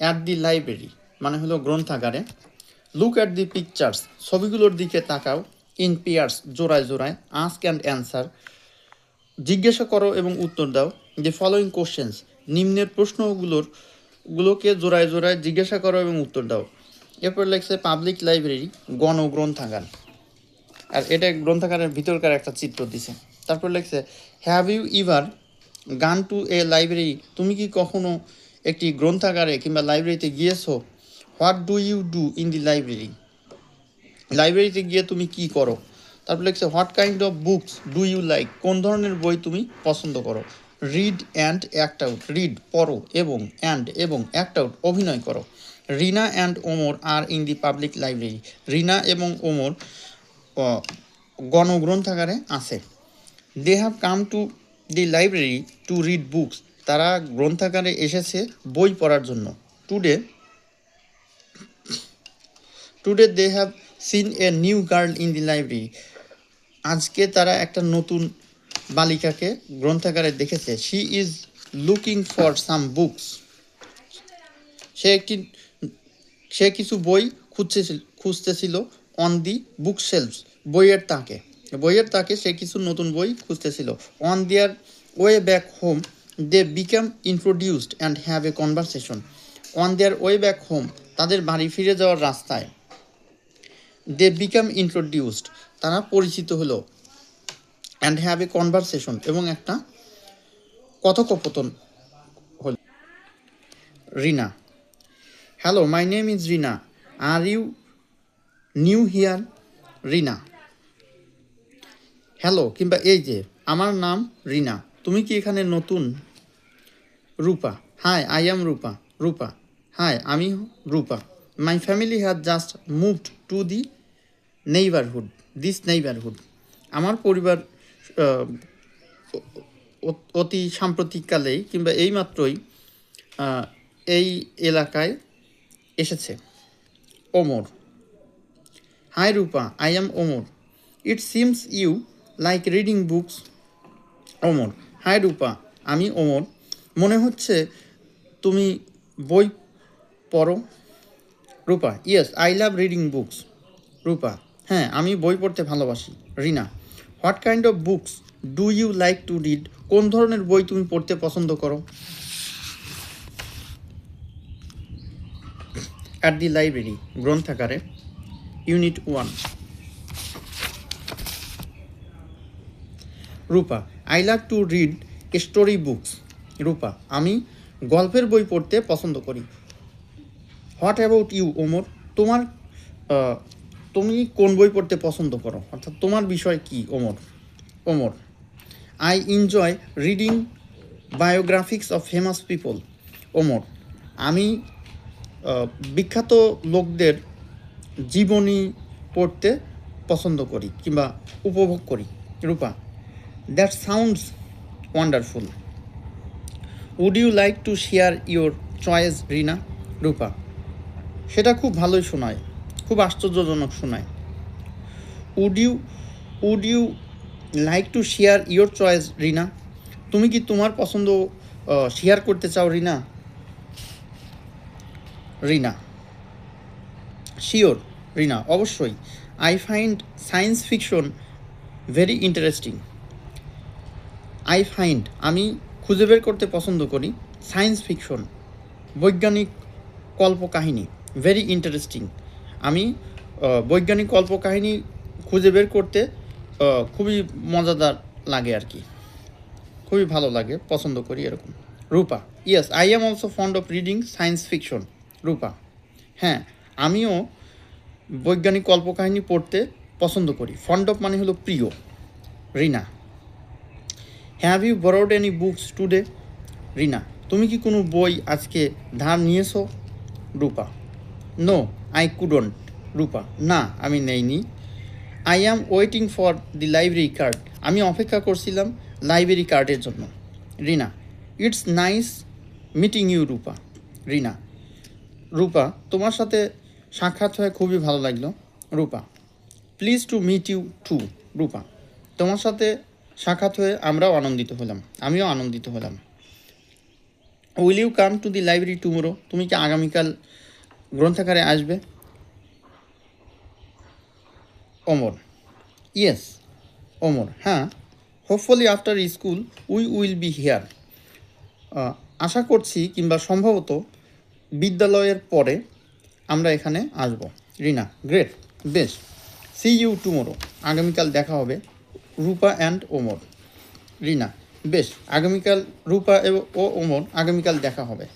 At the library মানে হলো গ্রন্থাগারে। লুক অ্যাট দি পিকচার্স ছবিগুলোর দিকে তাকাও ইন পেয়ার্স জোড়ায় জোড়ায় আস্ক অ্যান্ড অ্যান্সার জিজ্ঞাসা করো এবং উত্তর দাও। দি ফলোয়িং কোশ্চেন্স নিম্নের প্রশ্নগুলোর, গুলোকে জোড়ায় জোড়ায় জিজ্ঞাসা করো এবং উত্তর দাও। এরপর লেখছে পাবলিক লাইব্রেরি গণগ্রন্থাগার আর এটা গ্রন্থাগারের ভিতরকার একটা চিত্র দিছে। তারপর লেখছে হ্যাভ ইউ ইভার গান টু এ লাইব্রেরি তুমি কি কখনো একটি গ্রন্থাগারে কিংবা লাইব্রেরিতে গিয়েছো? What do you do in the library library গিয়ে তুমি কি করো? তারপর লিখছে what kind of books do you like কোন ধরনের বই তুমি পছন্দ করো? Read and act out read পড়ো এবং অ্যান্ড এবং অ্যাক্ট আউট অভিনয় করো। Rina and Omar are in the public library Rina এবং ওমর গণগ্রন্থাগারে আছে। They have come to the library to read books তারা গ্রন্থাগারে এসেছে বই পড়ার জন্য। Today today they have seen a new girl in the library আজকে তারা একটা নতুন বালিকাকে গ্রন্থাগারে দেখেছে। She is looking for some books সে একটি, সে কিছু বই খুঁজতেছিল খুঁজতেছিল অন দি বুক শেলফস বইয়ের তাকে। বইয়ের তাকে সে কিছু নতুন বই খুঁজতেছিল। On their way back home they become introduced and have a conversation on their way back home তাদের বাড়ি ফিরে যাওয়ার রাস্তায়। দে বিকাম ইন্ট্রোডিউসড তারা পরিচিত হলো অ্যান্ড হ্যাভ এ কনভারসেশন এবং একটা কথোপকথন হল। Rina hello my name is Rina are you new here Rina hello কিংবা এই যে, আমার নাম রিনা। তুমি কি এখানে নতুন? Rupa. Hi I am Rupa. Rupa. Hi আমি Rupa. My family has just moved to the neighbourhood this neighbourhood আমার পরিবার অতি সাম্প্রতিককালেই কিংবা এইমাত্রই এই এলাকায় এসেছে। Omar. Hi Rupa. I am Omar. It seems you like reading books Omar. Hi Rupa, আমি ওমর। মনে হচ্ছে তুমি বই পড়ো। Rupa yes I love reading books Rupa হ্যাঁ আমি বই পড়তে ভালোবাসি। Rina what kind of books do you like to read কোন ধরনের বই তুমি পড়তে পছন্দ করো? অ্যাট দি লাইব্রেরি গ্রন্থাগারে। Unit one Rupa I love to read story books. Rupa, আমি গল্পের বই পড়তে পছন্দ করি। What about you, Omar? তোমার তুমি কোন বই পড়তে পছন্দ করো? অর্থাৎ তোমার বিষয় কি, Omar? Omar, I enjoy reading biographies of famous people. Omar, আমি বিখ্যাত লোকদের জীবনী পড়তে পছন্দ করি কিংবা উপভোগ করি। Rupa that sounds wonderful would you like to share your choice Rina Rupa সেটা খুব ভালোই শোনায়। খুব আশ্চর্যজনক শোনায়। Would you would you like to share your choice Rina তুমি কি তোমার পছন্দ শেয়ার করতে চাও রিনা রিনা শিওর রিনা অবশ্যই। I find science fiction very interesting I find, আমি খুঁজে বের করতে পছন্দ করি সায়েন্স ফিকশন, বৈজ্ঞানিক কল্পকাহিনী ভেরি ইন্টারেস্টিং আমি বৈজ্ঞানিক কল্পকাহিনী খুঁজে বের করতে খুবই মজাদার লাগে আর কি। খুবই ভালো লাগে, পছন্দ করি এরকম। Rupa yes I am also fond of reading science fiction Rupa. হ্যাঁ আমিও বৈজ্ঞানিক কল্পকাহিনী পড়তে পছন্দ করি। ফন্ড অফ মানে হলো প্রিয়, Rina. Have you borrowed any books today Rina তুমি কি কোনো বই আজকে ধার নিয়েছো, Rupa? No I couldn't Rupa. না, আমি নেইনি। I am waiting for the library card আমি অপেক্ষা করছিলাম লাইব্রেরি কার্ডের জন্য। Rina it's nice meeting you Rupa. Rina Rupa, তোমার সাথে সাক্ষাৎ হয়ে খুবই ভালো লাগল। Rupa pleased to meet you too Rupa. তোমার সাথে সাক্ষাৎ হয়ে আমরাও আনন্দিত হলাম, আমিও আনন্দিত হলাম। Will you come to the library tomorrow তুমি কি আগামীকাল গ্রন্থাগারে আসবে? অমর ইয়েস ওমর হ্যাঁ hopefully after school we will be here আশা করছি কিংবা সম্ভবত বিদ্যালয়ের পরে আমরা এখানে আসব। রিনা গ্রেট বেশ সি ইউ টুমোরো আগামীকাল দেখা হবে। রূপা অ্যান্ড ওমর। রিনা বেশ আগামীকাল রূপা এবং ও ওমর আগামীকাল দেখা হবে।